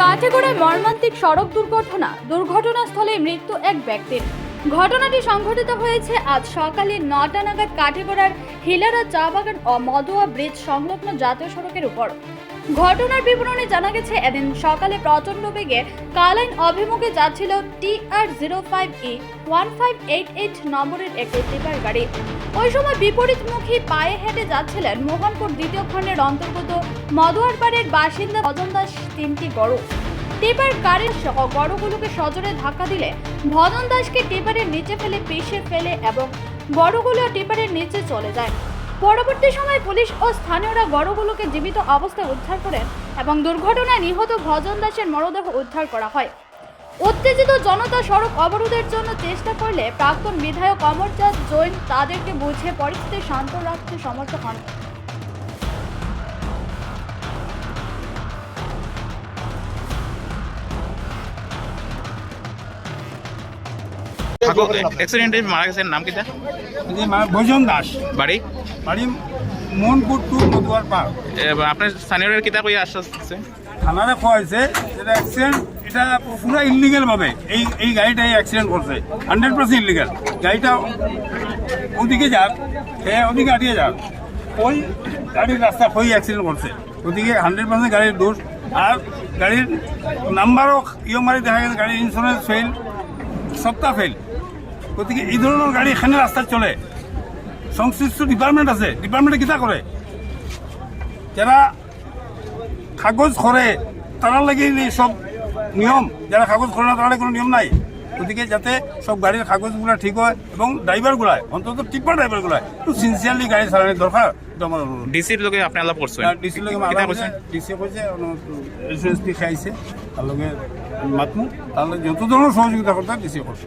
কাঠেগোড়ায় মর্মান্তিক সড়ক দুর্ঘটনা। দুর্ঘটনাস্থলে মৃত্যু এক ব্যক্তির। ঘটনাটি সংঘটিত হয়েছে আজ সকালে নটা নাগাদ কাঠেগোড়ার হিলারা চা বাগান ও মদুয়া ব্রিজ সংলগ্ন জাতীয় সড়কের উপর। ঘটনার বিবরণে জানা গেছে, এদিন সকালে প্রচণ্ড বেগে কালাইন অভিমুখে যাচ্ছিল T R zero five E, one five eight eight নম্বরের একটি টিপার গাড়ি। ওই সময় বিপরীতমুখী পায়ে হেঁটে যাচ্ছিলেন মোহনপুর দ্বিতীয় খণ্ডের অন্তর্গত মদুয়ারপাড়ের বাসিন্দা ভজন দাস তিনটি গরু। টিপার গাড়ির সহ গরুগুলোকে সজোরে ধাক্কা দিলে ভজন দাসকে টিপারের নিচে ফেলে পিষে ফেলে এবং গরুগুলো টিপারের নিচে চলে যায়। পরবর্তী সময় পুলিশ ও স্থানীয়রা গরুগুলোকে জীবিত অবস্থায় উদ্ধার করেন এবং দুর্ঘটনায় নিহত ভজন দাসের মরদেহ উদ্ধার করা হয়। উত্তেজিত জনতা সড়ক অবরোধের জন্য চেষ্টা করলে প্রাক্তন বিধায়ক অমরচাঁদ জৈন তাদেরকে বুঝে পরিস্থিতি শান্ত রাখতে সমর্থ হন। অ্যাক্সিডেন্টে মারা গেছেন নাম যে মা ভোজন দাস। বাড়ি? বাড়ি মোহনপুর টু মধুয়ার পার্ক। আপনার স্থানীয় কিতা কই আশ্বাস দিচ্ছে থানারে কোয়া হয়েছে যেটা অ্যাক্সিডেন্ট এটা পুরো ইলিগেল ভাবে। এই এই গাড়িটাই অ্যাক্সিডেন্ট করছে। হান্ড্রেড পার্সেন্ট ইলিগেল গাড়িটা ওদিকে যাক হ্যাঁ ওদিকে আটিয়ে যাক। ওই গাড়ির রাস্তা হয়ে অ্যাক্সিডেন্ট করছে। ওদিকে হান্ড্রেড পার্সেন্ট গাড়ির দোষ। আর গাড়ির নাম্বারও ইয়ে মারি দেখা গেছে গাড়ির ইন্স্যুরেন্স ফেল সবটা ফেল গতিকে এই ধরনের গাড়ি এখানে রাস্তায় চলে। সংশ্লিষ্ট ডিপার্টমেন্ট আছে। ডিপার্টমেন্টে কিতা করে যারা কাগজ করে তারা লাগে সব নিয়ম। যারা কাগজ করে না তারা কোনো নিয়ম নাই। গতিকে যাতে সব গাড়ির কাগজগুলো ঠিক হয় এবং ড্রাইভারগুলাই অন্তত টিপার ড্রাইভারগুলাই একটু সিনসিয়ারলি গাড়ি চালানোর দরকার ডিসির লোকে আপনি আলাপ করছেন ডিসি লগে কিতা মারা করছেন ডিসি কইছে ইন্স্যুরেন্স খাইছে। তার লগে মাতমু। তার লগে যত ধরনের সহযোগিতা করতে ডিসি করছে